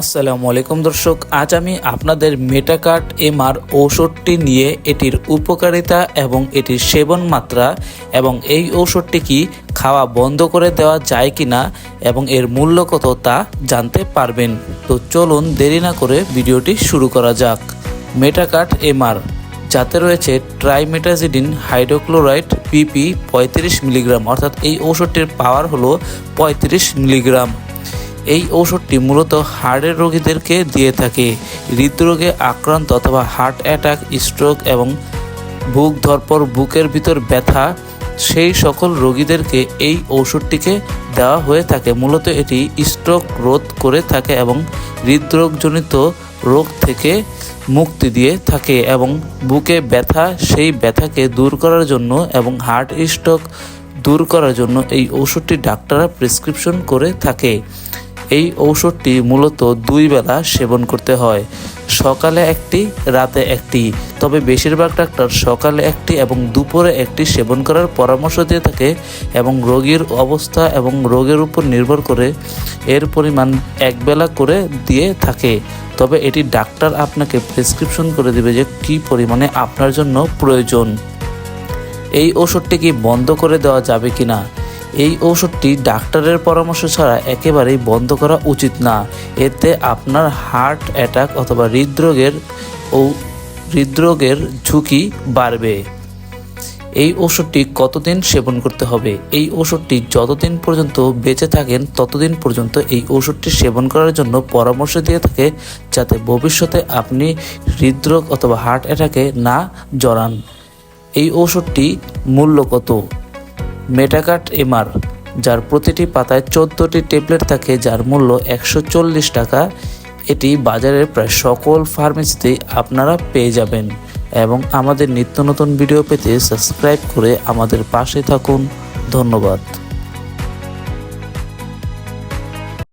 আসসালামু আলাইকুম দর্শক, আজ আমি আপনাদের মেটাকার্ট এমআর ঔষধটি নিয়ে এটির উপকারিতা এবং এটির সেবন মাত্রা এবং এই ঔষধটি কি খাওয়া বন্ধ করে দেওয়া যায় কি না এবং এর মূল্য কত তা জানতে পারবেন। তো চলুন দেরি না করে ভিডিওটি শুরু করা যাক। মেটাকার্ট এমআর যাতে রয়েছে ট্রাইমেটাজিডিন হাইড্রোক্লোরাইড পিপি পঁয়ত্রিশ মিলিগ্রাম অর্থাৎ এই ঔষধটির পাওয়ার হলো পঁয়ত্রিশ মিলিগ্রাম এই ঔষধটি মূলত হার্টের রোগীদেরকে দিয়ে থাকে। হৃদরোগে আক্রান্ত অথবা হার্ট অ্যাটাক, স্ট্রোক এবং বুক ধরপর বুকের ভিতর ব্যথা, সেই সকল রোগীদেরকে এই ঔষধটিকে দেওয়া হয়ে থাকে। মূলত এটি স্ট্রোক রোধ করে থাকে এবং হৃদরোগজনিত রোগ থেকে মুক্তি দিয়ে থাকে এবং বুকে ব্যথা, সেই ব্যথাকে দূর করার জন্য এবং হার্ট স্ট্রোক দূর করার জন্য এই ঔষধটি ডাক্তাররা প্রেসক্রিপশন করে থাকে। এই ঔষধটি মূলত দুই বেলা সেবন করতে হয়, সকালে একটি, রাতে একটি। তবে বেশিরভাগ ডাক্তার সকালে একটি এবং দুপুরে একটি সেবন করার পরামর্শ দিয়ে থাকে এবং রোগীর অবস্থা এবং রোগের উপর নির্ভর করে এর পরিমাণ একবেলা করে দিয়ে থাকে। তবে এটি ডাক্তার আপনাকে প্রেসক্রিপশন করে দেবে যে কী পরিমাণে আপনার জন্য প্রয়োজন। এই ওষুধটি কি বন্ধ করে দেওয়া যাবে কি না এই ঔষধটি ডাক্তারের পরামর্শ ছাড়া একেবারেই বন্ধ করা উচিত না। এতে আপনার হার্ট অ্যাটাক অথবা হৃদরোগের ও হৃদরোগের ঝুঁকি বাড়বে। এই ওষুধটি কতদিন সেবন করতে হবে? এই ওষুধটি যতদিন পর্যন্ত বেঁচে থাকেন, ততদিন পর্যন্ত এই ওষুধটি সেবন করার জন্য পরামর্শ দিয়ে থাকে যাতে ভবিষ্যতে আপনি হৃদরোগ অথবা হার্ট অ্যাটাকে না জড়ান। এই ওষুধটি মূল্য কত? মেটাকাট এমআর, যার প্রতিটি পাতায় চোদ্দোটি ট্যাবলেট থাকে, যার মূল্য একশো চল্লিশ টাকা। এটি বাজারের প্রায় সকল ফার্মেসিতেই আপনারা পেয়ে যাবেন। এবং আমাদের নিত্য নতুন ভিডিও পেতে সাবস্ক্রাইব করে আমাদের পাশে থাকুন। ধন্যবাদ।